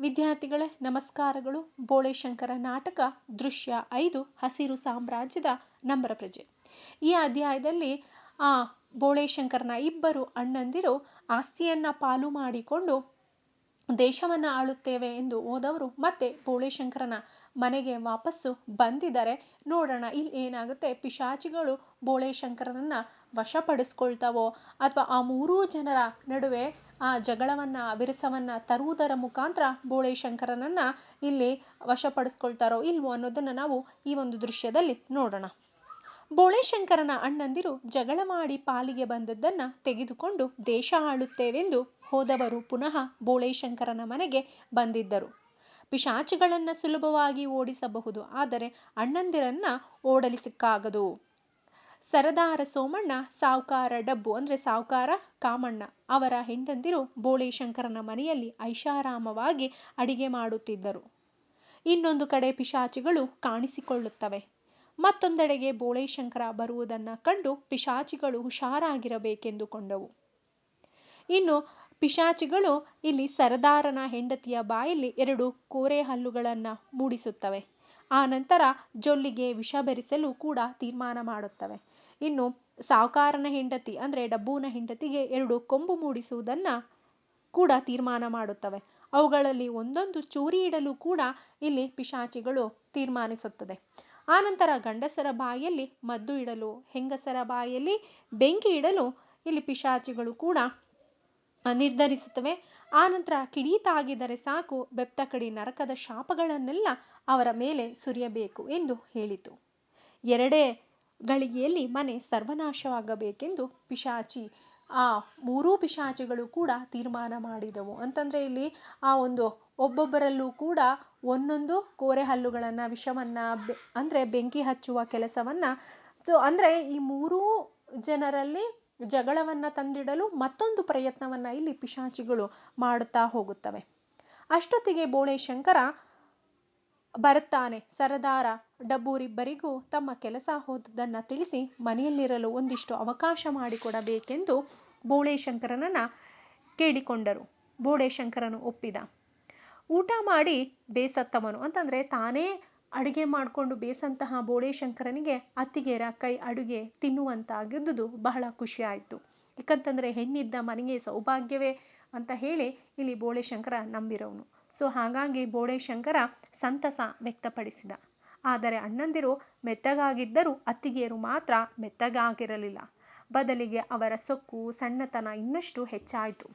ವಿದ್ಯಾರ್ಥಿಗಳೇ, ನಮಸ್ಕಾರಗಳು. ಬೋಳೆಶಂಕರ ನಾಟಕ, ದೃಶ್ಯ ಐದು, ಹಸಿರು ಸಾಮ್ರಾಜ್ಯದ ನಂಬರ ಪ್ರಜೆ. ಈ ಅಧ್ಯಾಯದಲ್ಲಿ ಆ ಬೋಳೆಶಂಕರನ ಇಬ್ಬರು ಅಣ್ಣಂದಿರು ಆಸ್ತಿಯನ್ನ ಪಾಲು ಮಾಡಿಕೊಂಡು ದೇಶವನ್ನ ಆಳುತ್ತೇವೆ ಎಂದು ಹೋದವರು ಮತ್ತೆ ಬೋಳೆಶಂಕರನ ಮನೆಗೆ ವಾಪಸ್ಸು ಬಂದಿದ್ದಾರೆ. ನೋಡೋಣ, ಇಲ್ಲಿ ಏನಾಗುತ್ತೆ? ಪಿಶಾಚಿಗಳು ಬೋಳೆಶಂಕರನನ್ನ ವಶಪಡಿಸ್ಕೊಳ್ತಾವೋ ಅಥವಾ ಆ ಮೂರೂ ಜನರ ನಡುವೆ ಆ ಜಗಳವನ್ನ ವಿರಸವನ್ನ ತರುವುದರ ಮುಖಾಂತರ ಬೋಳೆ ಶಂಕರನನ್ನ ಇಲ್ಲಿ ವಶಪಡಿಸ್ಕೊಳ್ತಾರೋ ಇಲ್ವೋ ಅನ್ನೋದನ್ನ ನಾವು ಈ ಒಂದು ದೃಶ್ಯದಲ್ಲಿ ನೋಡೋಣ. ಬೋಳೆ ಶಂಕರನ ಅಣ್ಣಂದಿರು ಜಗಳ ಮಾಡಿ ಪಾಲಿಗೆ ಬಂದದ್ದನ್ನ ತೆಗೆದುಕೊಂಡು ದೇಶ ಆಳುತ್ತೇವೆಂದು ಹೋದವರು ಪುನಃ ಬೋಳೆ ಶಂಕರನ ಮನೆಗೆ ಬಂದಿದ್ದರು. ಪಿಶಾಚಿಗಳನ್ನ ಸುಲಭವಾಗಿ ಓಡಿಸಬಹುದು, ಆದರೆ ಅಣ್ಣಂದಿರನ್ನ ಓಡಲಿಸಕ್ಕಾಗದು ಸರದಾರ ಸೋಮಣ್ಣ, ಸಾವುಕಾರ ಡಬ್ಬು, ಅಂದ್ರೆ ಸಾವುಕಾರ ಕಾಮಣ್ಣ ಅವರ ಹೆಂಡಂದಿರು ಬೋಳೆಶಂಕರನ ಮನೆಯಲ್ಲಿ ಐಷಾರಾಮವಾಗಿ ಅಡಿಗೆ ಮಾಡುತ್ತಿದ್ದರು. ಇನ್ನೊಂದು ಕಡೆ ಪಿಶಾಚಿಗಳು ಕಾಣಿಸಿಕೊಳ್ಳುತ್ತವೆ. ಮತ್ತೊಂದೆಡೆಗೆ ಬೋಳೆಶಂಕರ ಬರುವುದನ್ನ ಕಂಡು ಪಿಶಾಚಿಗಳು ಹುಷಾರಾಗಿರಬೇಕೆಂದುಕೊಂಡವು. ಇನ್ನು ಪಿಶಾಚಿಗಳು ಇಲ್ಲಿ ಸರದಾರನ ಹೆಂಡತಿಯ ಬಾಯಲ್ಲಿ ಎರಡು ಕೋರೆ ಹಲ್ಲುಗಳನ್ನು ಮೂಡಿಸುತ್ತವೆ. ಆ ನಂತರ ಜೊಲ್ಲಿಗೆ ವಿಷ ಬೆರೆಸಲು ಕೂಡ ತೀರ್ಮಾನ ಮಾಡುತ್ತವೆ. ಇನ್ನು ಸಾವುಕಾರನ ಹೆಂಡತಿ ಅಂದ್ರೆ ಡಬ್ಬುನ ಹೆಂಡತಿಗೆ ಎರಡು ಕೊಂಬು ಮೂಡಿಸುವುದನ್ನ ಕೂಡ ತೀರ್ಮಾನ ಮಾಡುತ್ತವೆ. ಅವುಗಳಲ್ಲಿ ಒಂದೊಂದು ಚೂರಿ ಇಡಲು ಕೂಡ ಇಲ್ಲಿ ಪಿಶಾಚಿಗಳು ತೀರ್ಮಾನಿಸುತ್ತದೆ. ಆನಂತರ ಗಂಡಸರ ಬಾಯಲ್ಲಿ ಮದ್ದು ಇಡಲು, ಹೆಂಗಸರ ಬಾಯಲ್ಲಿ ಬೆಂಕಿ ಇಡಲು ಇಲ್ಲಿ ಪಿಶಾಚಿಗಳು ಕೂಡ ನಿರ್ಧರಿಸುತ್ತವೆ. ಆನಂತರ ಕಿಡಿ ತಾಗಿದರೆ ಸಾಕು, ಬೆಪ್ತ ಕಡಿ ನರಕದ ಶಾಪಗಳನ್ನೆಲ್ಲ ಅವರ ಮೇಲೆ ಸುರಿಯಬೇಕು ಎಂದು ಹೇಳಿತು. ಎರಡೇ ಗಳಿಗೆಯಲ್ಲಿ ಮನೆ ಸರ್ವನಾಶವಾಗಬೇಕೆಂದು ಪಿಶಾಚಿ, ಆ ಮೂರೂ ಪಿಶಾಚಿಗಳು ಕೂಡ ತೀರ್ಮಾನ ಮಾಡಿದವು. ಅಂತಂದ್ರೆ ಇಲ್ಲಿ ಆ ಒಂದು ಒಬ್ಬೊಬ್ಬರಲ್ಲೂ ಕೂಡ ಒಂದೊಂದು ಕೋರೆ ಹಲ್ಲುಗಳನ್ನ, ವಿಷವನ್ನ ಅಂದ್ರೆ ಬೆಂಕಿ ಹಚ್ಚುವ ಕೆಲಸವನ್ನ, ಸೊ ಅಂದ್ರೆ ಈ ಮೂರೂ ಜನರಲ್ಲಿ ಜಗಳವನ್ನ ತಂದಿಡಲು ಮತ್ತೊಂದು ಪ್ರಯತ್ನವನ್ನ ಇಲ್ಲಿ ಪಿಶಾಚಿಗಳು ಮಾಡುತ್ತಾ ಹೋಗುತ್ತವೆ. ಅಷ್ಟೊತ್ತಿಗೆ ಬೋಳೆ ಶಂಕರ ಬರುತ್ತಾನೆ, ಸರದಾರ ಡಬ್ಬೂರಿಬ್ಬರಿಗೂ ತಮ್ಮ ಕೆಲಸ ಹೋದದ್ದನ್ನು ತಿಳಿಸಿ ಮನೆಯಲ್ಲಿರಲು ಒಂದಿಷ್ಟು ಅವಕಾಶ ಮಾಡಿಕೊಡಬೇಕೆಂದು ಬೋಳೆಶಂಕರನನ್ನು ಕೇಳಿಕೊಂಡರು. ಬೋಳೆಶಂಕರನು ಒಪ್ಪಿದ. ಊಟ ಮಾಡಿ ಬೇಸತ್ತವನು. ಅಂತಂದ್ರೆ ತಾನೇ ಅಡಿಗೆ ಮಾಡಿಕೊಂಡು ಬೇಸಂತಹ ಬೋಳೆಶಂಕರನಿಗೆ ಅತ್ತಿಗೆರ ಕೈ ಅಡುಗೆ ತಿನ್ನುವಂತಾಗಿದ್ದುದು ಬಹಳ ಖುಷಿ ಆಯಿತು ಯಾಕಂತಂದ್ರೆ ಹೆಣ್ಣಿದ್ದ ಮನೆಗೆ ಸೌಭಾಗ್ಯವೇ ಅಂತ ಹೇಳಿ ಇಲ್ಲಿ ಬೋಳೆಶಂಕರ ನಂಬಿರೋನು. ಸೊ ಹಾಗಾಗಿ ಬೋಳೆಶಂಕರ ಸಂತಸ ವ್ಯಕ್ತಪಡಿಸಿದ. ಆದರೆ ಅಣ್ಣಂದಿರು ಮೆತ್ತಗಾಗಿದ್ದರೂ ಅತ್ತಿಗೆಯರು ಮಾತ್ರ ಮೆತ್ತಗಾಗಿರಲಿಲ್ಲ. ಬದಲಿಗೆ ಅವರ ಸೊಕ್ಕು, ಸಣ್ಣತನ ಇನ್ನಷ್ಟು ಹೆಚ್ಚಾಯಿತು.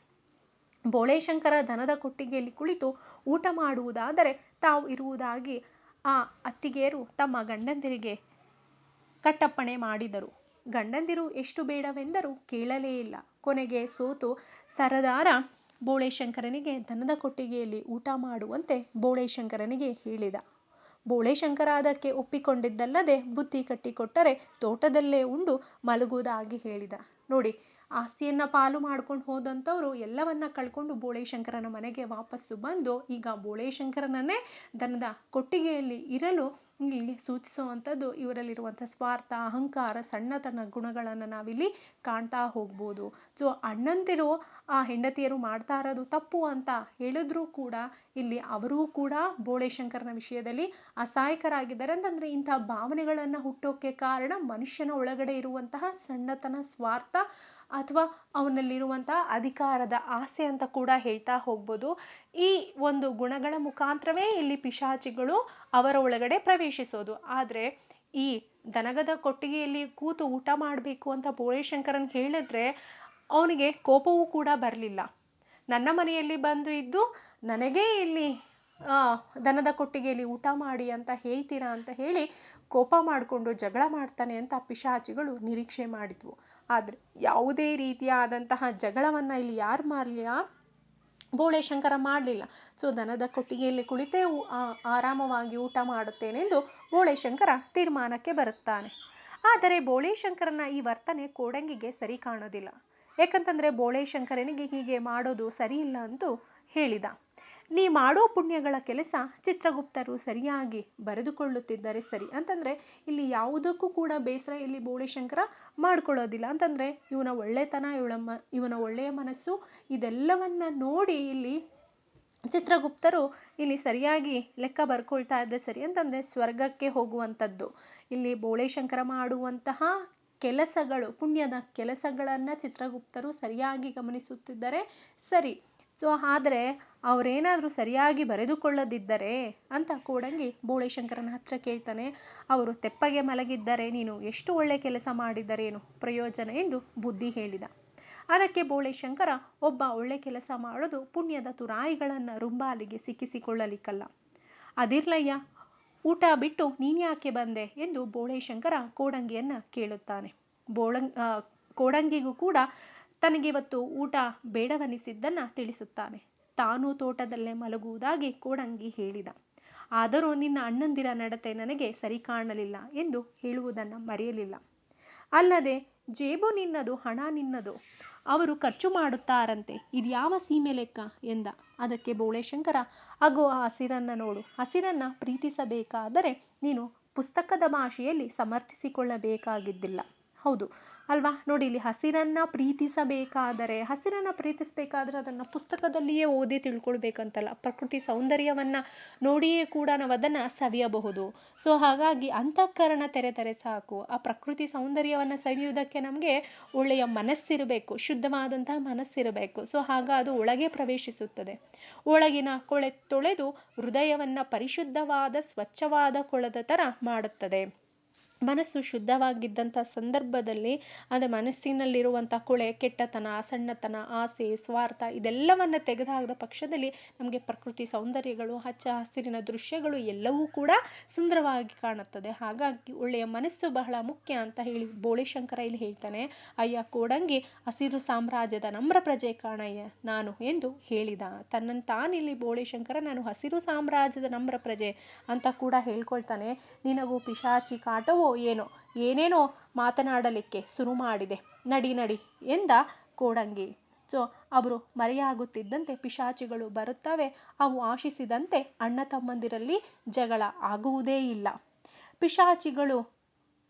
ಬೋಳೆಶಂಕರ ದನದ ಕೊಟ್ಟಿಗೆಯಲ್ಲಿ ಕುಳಿತು ಊಟ ಮಾಡುವುದಾದರೆ ತಾವು ಇರುವುದಾಗಿ ಆ ಅತ್ತಿಗೆಯರು ತಮ್ಮ ಗಂಡಂದಿರಿಗೆ ಕಟ್ಟಪ್ಪಣೆ ಮಾಡಿದರು. ಗಂಡಂದಿರು ಎಷ್ಟು ಬೇಡವೆಂದರೂ ಕೇಳಲೇ ಇಲ್ಲ. ಕೊನೆಗೆ ಸೋತು ಸರದಾರ ಬೋಳೆಶಂಕರನಿಗೆ ದನದ ಕೊಟ್ಟಿಗೆಯಲ್ಲಿ ಊಟ ಮಾಡುವಂತೆ ಬೋಳೇಶಂಕರನಿಗೆ ಹೇಳಿದ. ಬೋಳೆಶಂಕರ ಅದಕ್ಕೆ ಒಪ್ಪಿಕೊಂಡಿದ್ದಲ್ಲದೆ ಬುತ್ತಿ ಕಟ್ಟಿಕೊಟ್ಟರೆ ತೋಟದಲ್ಲೇ ಉಂಡು ಮಲಗುವುದಾಗಿ ಹೇಳಿದ. ನೋಡಿ ಆಸ್ತಿಯನ್ನ ಪಾಲು ಮಾಡ್ಕೊಂಡು ಹೋದಂಥವ್ರು ಎಲ್ಲವನ್ನ ಕಳ್ಕೊಂಡು ಬೋಳೆಶಂಕರನ ಮನೆಗೆ ವಾಪಸ್ಸು ಬಂದು ಈಗ ಬೋಳೆಶಂಕರನನ್ನೇ ದನದ ಕೊಟ್ಟಿಗೆಯಲ್ಲಿ ಇರಲು ಇಲ್ಲಿ ಸೂಚಿಸುವಂಥದ್ದು ಇವರಲ್ಲಿರುವಂಥ ಸ್ವಾರ್ಥ, ಅಹಂಕಾರ, ಸಣ್ಣತನ ಗುಣಗಳನ್ನು ನಾವಿಲ್ಲಿ ಕಾಣ್ತಾ ಹೋಗ್ಬೋದು. ಸೊ ಅಣ್ಣಂದಿರು ಆ ಹೆಂಡತಿಯರು ಮಾಡ್ತಾ ಇರೋದು ತಪ್ಪು ಅಂತ ಹೇಳಿದ್ರೂ ಕೂಡ ಇಲ್ಲಿ ಅವರೂ ಕೂಡ ಬೋಳೆಶಂಕರನ ವಿಷಯದಲ್ಲಿ ಅಸಹಾಯಕರಾಗಿದ್ದಾರೆ ಅಂತಂದ್ರೆ ಇಂತಹ ಭಾವನೆಗಳನ್ನ ಹುಟ್ಟೋಕೆ ಕಾರಣ ಮನುಷ್ಯನ ಒಳಗಡೆ ಇರುವಂತಹ ಸಣ್ಣತನ, ಸ್ವಾರ್ಥ ಅಥವಾ ಅವನಲ್ಲಿರುವಂತಹ ಅಧಿಕಾರದ ಆಸೆ ಅಂತ ಕೂಡ ಹೇಳ್ತಾ ಹೋಗ್ಬೋದು. ಈ ಒಂದು ಗುಣಗಳ ಮುಖಾಂತರವೇ ಇಲ್ಲಿ ಪಿಶಾಚಿಗಳು ಅವರ ಒಳಗಡೆ ಪ್ರವೇಶಿಸೋದು. ಆದ್ರೆ ಈ ದನಗದ ಕೊಟ್ಟಿಗೆಯಲ್ಲಿ ಕೂತು ಊಟ ಮಾಡಬೇಕು ಅಂತ ಬೋಳೆಶಂಕರನ್ ಹೇಳಿದ್ರೆ ಅವನಿಗೆ ಕೋಪವೂ ಕೂಡ ಬರಲಿಲ್ಲ. ನನ್ನ ಮನೆಯಲ್ಲಿ ಬಂದು ಇದ್ದು ನನಗೇ ಇಲ್ಲಿ ದನದ ಕೊಟ್ಟಿಗೆಯಲ್ಲಿ ಊಟ ಮಾಡಿ ಅಂತ ಹೇಳ್ತೀರಾ ಅಂತ ಹೇಳಿ ಕೋಪ ಮಾಡಿಕೊಂಡು ಜಗಳ ಮಾಡ್ತಾನೆ ಅಂತ ಪಿಶಾಚಿಗಳು ನಿರೀಕ್ಷೆ ಮಾಡಿದ್ವು. ಆದ್ರೆ ಯಾವುದೇ ರೀತಿಯಾದಂತಹ ಜಗಳವನ್ನ ಇಲ್ಲಿ ಯಾರು ಮಾಡಲಿಲ್ಲ? ಬೋಳೆಶಂಕರ ಮಾಡಲಿಲ್ಲ. ಸೊ ದನದ ಕೊಟ್ಟಿಗೆಯಲ್ಲಿ ಕುಳಿತೇ ಆರಾಮವಾಗಿ ಊಟ ಮಾಡುತ್ತೇನೆಂದು ಬೋಳೆಶಂಕರ ತೀರ್ಮಾನಕ್ಕೆ ಬರುತ್ತಾನೆ. ಆದರೆ ಬೋಳೆ ಶಂಕರನ ಈ ವರ್ತನೆ ಕೋಡಂಗಿಗೆ ಸರಿ ಕಾಣೋದಿಲ್ಲ. ಯಾಕಂತಂದ್ರೆ ಬೋಳೆಶಂಕರನಿಗೆ ಹೀಗೆ ಮಾಡೋದು ಸರಿ ಇಲ್ಲ ಅಂತೂ ಹೇಳಿದ. ನೀ ಮಾಡೋ ಪುಣ್ಯಗಳ ಕೆಲಸ ಚಿತ್ರಗುಪ್ತರು ಸರಿಯಾಗಿ ಬರೆದುಕೊಳ್ಳುತ್ತಿದ್ದಾರೆ ಸರಿ. ಅಂತಂದ್ರೆ ಇಲ್ಲಿ ಯಾವುದಕ್ಕೂ ಕೂಡ ಬೇಸರ ಇಲ್ಲಿ ಬೋಳೆಶಂಕರ ಮಾಡ್ಕೊಳ್ಳೋದಿಲ್ಲ. ಅಂತಂದ್ರೆ ಇವನ ಒಳ್ಳೆತನ, ಇವಳ ಇವನ ಒಳ್ಳೆಯ ಮನಸ್ಸು ಇದೆಲ್ಲವನ್ನ ನೋಡಿ ಇಲ್ಲಿ ಚಿತ್ರಗುಪ್ತರು ಇಲ್ಲಿ ಸರಿಯಾಗಿ ಲೆಕ್ಕ ಬರ್ಕೊಳ್ತಾ ಇದ್ದ ಸರಿ. ಅಂತಂದ್ರೆ ಸ್ವರ್ಗಕ್ಕೆ ಹೋಗುವಂಥದ್ದು. ಇಲ್ಲಿ ಬೋಳೇಶಂಕರ ಮಾಡುವಂತಹ ಕೆಲಸಗಳು, ಪುಣ್ಯದ ಕೆಲಸಗಳನ್ನ ಚಿತ್ರಗುಪ್ತರು ಸರಿಯಾಗಿ ಗಮನಿಸುತ್ತಿದ್ದಾರೆ ಸರಿ. ಸೊ ಆದರೆ ಅವರೇನಾದರೂ ಸರಿಯಾಗಿ ಬರೆದುಕೊಳ್ಳದಿದ್ದರೆ ಅಂತ ಕೋಡಂಗಿ ಬೋಳೇಶಂಕರನ ಹತ್ರ ಕೇಳ್ತಾನೆ, ಅವರು ತೆಪ್ಪಗೆ ಮಲಗಿದ್ದರೆ ನೀನು ಎಷ್ಟು ಒಳ್ಳೆ ಕೆಲಸ ಮಾಡಿದ್ದರೇನು ಪ್ರಯೋಜನ? ಎಂದು ಬುದ್ಧಿ ಹೇಳಿದ. ಅದಕ್ಕೆ ಬೋಳೇಶಂಕರ ಒಬ್ಬ ಒಳ್ಳೆ ಕೆಲಸ ಮಾಡೋದು ಪುಣ್ಯದ ತುರಾಯಿಗಳನ್ನು ರುಂಬಾಲಿಗೆ ಸಿಕ್ಕಿಸಿಕೊಳ್ಳಲಿಕ್ಕಲ್ಲ. ಅದಿರ್ಲಯ್ಯ, ಊಟ ಬಿಟ್ಟು ನೀನ್ಯಾಕೆ ಬಂದೆ? ಎಂದು ಬೋಳೇಶಂಕರ ಕೋಡಂಗಿಯನ್ನ ಕೇಳುತ್ತಾನೆ. ಬೋಳಂಗ್ ಕೋಡಂಗಿಗೂ ಕೂಡ ತನಗಿವತ್ತು ಊಟ ಬೇಡವನಿಸಿದ್ದನ್ನ ತಿಳಿಸುತ್ತಾನೆ. ತಾನು ತೋಟದಲ್ಲೇ ಮಲಗುವುದಾಗಿ ಕೋಡಂಗಿ ಹೇಳಿದ. ಆದರೂ ನಿನ್ನ ಅಣ್ಣಂದಿರ ನಡತೆ ನನಗೆ ಸರಿ ಕಾಣಲಿಲ್ಲ ಎಂದು ಹೇಳುವುದನ್ನು ಮರೆಯಲಿಲ್ಲ. ಅಲ್ಲದೆ ಜೇಬು ನಿನ್ನದು, ಹಣ ನಿನ್ನದು, ಅವರು ಖರ್ಚು ಮಾಡುತ್ತಾರಂತೆ, ಇದ್ಯಾವ ಸೀಮೆ ಲೆಕ್ಕ ಎಂದ. ಅದಕ್ಕೆ ಬೋಳೇಶಂಕರ, ಅಗೋ ಆ ಹಸಿರನ್ನ ನೋಡು, ಹಸಿರನ್ನ ಪ್ರೀತಿಸಬೇಕಾದರೆ ನೀನು ಪುಸ್ತಕದ ಭಾಷೆಯಲ್ಲಿ ಸಮರ್ಥಿಸಿಕೊಳ್ಳಬೇಕಾಗಿದ್ದಿಲ್ಲ. ಹೌದು ಅಲ್ವಾ? ನೋಡಿ, ಇಲ್ಲಿ ಹಸಿರನ್ನ ಪ್ರೀತಿಸಬೇಕಾದರೆ, ಹಸಿರನ್ನ ಪ್ರೀತಿಸಬೇಕಾದ್ರೆ ಅದನ್ನು ಪುಸ್ತಕದಲ್ಲಿಯೇ ಓದಿ ತಿಳ್ಕೊಳ್ಬೇಕಂತಲ್ಲ. ಪ್ರಕೃತಿ ಸೌಂದರ್ಯವನ್ನ ನೋಡಿಯೇ ಕೂಡ ನಾವು ಅದನ್ನು ಸವಿಯಬಹುದು. ಸೊ ಹಾಗಾಗಿ ಅಂತಃಕರಣ ತೆರೆದರೆ ಸಾಕು. ಆ ಪ್ರಕೃತಿ ಸೌಂದರ್ಯವನ್ನ ಸವಿಯುವುದಕ್ಕೆ ನಮಗೆ ಒಳ್ಳೆಯ ಮನಸ್ಸಿರಬೇಕು ಶುದ್ಧವಾದಂತಹ ಮನಸ್ಸಿರಬೇಕು. ಸೊ ಹಾಗ ಅದು ಒಳಗೆ ಪ್ರವೇಶಿಸುತ್ತದೆ. ಒಳಗಿನ ಕೊಳೆ ತೊಳೆದು ಹೃದಯವನ್ನ ಪರಿಶುದ್ಧವಾದ, ಸ್ವಚ್ಛವಾದ ಕೊಳದ ಥರ ಮಾಡುತ್ತದೆ. ಮನಸ್ಸು ಶುದ್ಧವಾಗಿದ್ದಂಥ ಸಂದರ್ಭದಲ್ಲಿ ಅಂದರೆ ಮನಸ್ಸಿನಲ್ಲಿರುವಂಥ ಕೊಳೆ, ಕೆಟ್ಟತನ, ಸಣ್ಣತನ, ಆಸೆ, ಸ್ವಾರ್ಥ ಇದೆಲ್ಲವನ್ನ ತೆಗೆದಾಗದ ಪಕ್ಷದಲ್ಲಿ ನಮಗೆ ಪ್ರಕೃತಿ ಸೌಂದರ್ಯಗಳು, ಹಚ್ಚ ಹಸಿರಿನ ದೃಶ್ಯಗಳು ಎಲ್ಲವೂ ಕೂಡ ಸುಂದರವಾಗಿ ಕಾಣುತ್ತದೆ. ಹಾಗಾಗಿ ಒಳ್ಳೆಯ ಮನಸ್ಸು ಬಹಳ ಮುಖ್ಯ ಅಂತ ಹೇಳಿ ಬೋಳೇಶಂಕರ ಇಲ್ಲಿ ಹೇಳ್ತಾನೆ, ಅಯ್ಯ ಕೋಡಂಗಿ, ಹಸಿರು ಸಾಮ್ರಾಜ್ಯದ ನಮ್ರ ಪ್ರಜೆ ಕಾಣಯ್ಯ ನಾನು ಎಂದು ಹೇಳಿದ. ತನ್ನನ್ನು ತಾನಿಲ್ಲಿ ಬೋಳೇಶಂಕರ, ನಾನು ಹಸಿರು ಸಾಮ್ರಾಜ್ಯದ ನಮ್ರ ಪ್ರಜೆ ಅಂತ ಕೂಡ ಹೇಳ್ಕೊಳ್ತಾನೆ. ನಿನಗೂ ಪಿಶಾಚಿ ಕಾಟವೋ ಏನೋ, ಏನೇನೋ ಮಾತನಾಡಲಿಕ್ಕೆ ಶುರು ಮಾಡಿದೆ. ನಡಿ ನಡಿ ಎಂದ ಕೋಡಂಗಿ. ಸೊ, ಅವರು ಮರೆಯಾಗುತ್ತಿದ್ದಂತೆ ಪಿಶಾಚಿಗಳು ಬರುತ್ತವೆ, ಅವು ಆಶಿಸಿದಂತೆ ಅಣ್ಣ ತಮ್ಮಂದಿರಲ್ಲಿ ಜಗಳ ಆಗುವುದೇ ಇಲ್ಲ. ಪಿಶಾಚಿಗಳು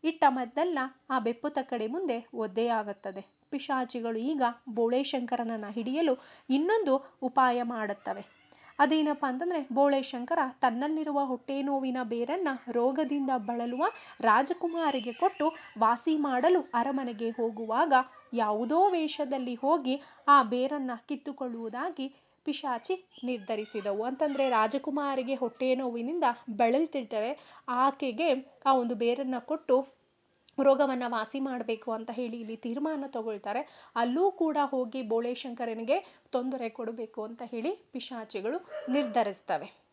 ಇಟ್ಟ ಮದ್ದಲ್ಲ ಆ ಬೆಪ್ಪುತ ಕಡೆ ಮುಂದೆ ಒದ್ದೆಯಾಗುತ್ತದೆ ಪಿಶಾಚಿಗಳು ಈಗ ಬೋಳೇಶಂಕರನನ್ನ ಹಿಡಿಯಲು ಇನ್ನೊಂದು ಉಪಾಯ ಮಾಡುತ್ತವೆ. ಅದೇನಪ್ಪ ಅಂತಂದ್ರೆ ಬೋಳೇಶಂಕರ ತನ್ನಲ್ಲಿರುವ ಹೊಟ್ಟೆ ನೋವಿನ ಬೇರನ್ನ ರೋಗದಿಂದ ಬಳಲುವ ರಾಜಕುಮಾರಿಗೆ ಕೊಟ್ಟು ವಾಸಿ ಮಾಡಲು ಅರಮನೆಗೆ ಹೋಗುವಾಗ ಯಾವುದೋ ವೇಷದಲ್ಲಿ ಹೋಗಿ ಆ ಬೇರನ್ನ ಕಿತ್ತುಕೊಳ್ಳುವುದಾಗಿ ಪಿಶಾಚಿ ನಿರ್ಧರಿಸಿದವು. ಅಂತಂದ್ರೆ ರಾಜಕುಮಾರಿಗೆ ಹೊಟ್ಟೆ ನೋವಿನಿಂದ ಬಳಲ್ತಿರ್ತಾರೆ ಆಕೆಗೆ ಆ ಒಂದು ಬೇರನ್ನ ಕೊಟ್ಟು ರೋಗವನ್ನ ವಾಸಿ ಮಾಡಬೇಕು ಅಂತ ಹೇಳಿ ಇಲ್ಲಿ ತೀರ್ಮಾನ ತಗೊಳ್ತಾರೆ. ಅಲ್ಲೂ ಕೂಡ ಹೋಗಿ ಬೋಳೇಶಂಕರನಿಗೆ ತೊಂದರೆ ಕೊಡಬೇಕು ಅಂತ ಹೇಳಿ ಪಿಶಾಚಿಗಳು ನಿರ್ಧರಿಸ್ತವೆ.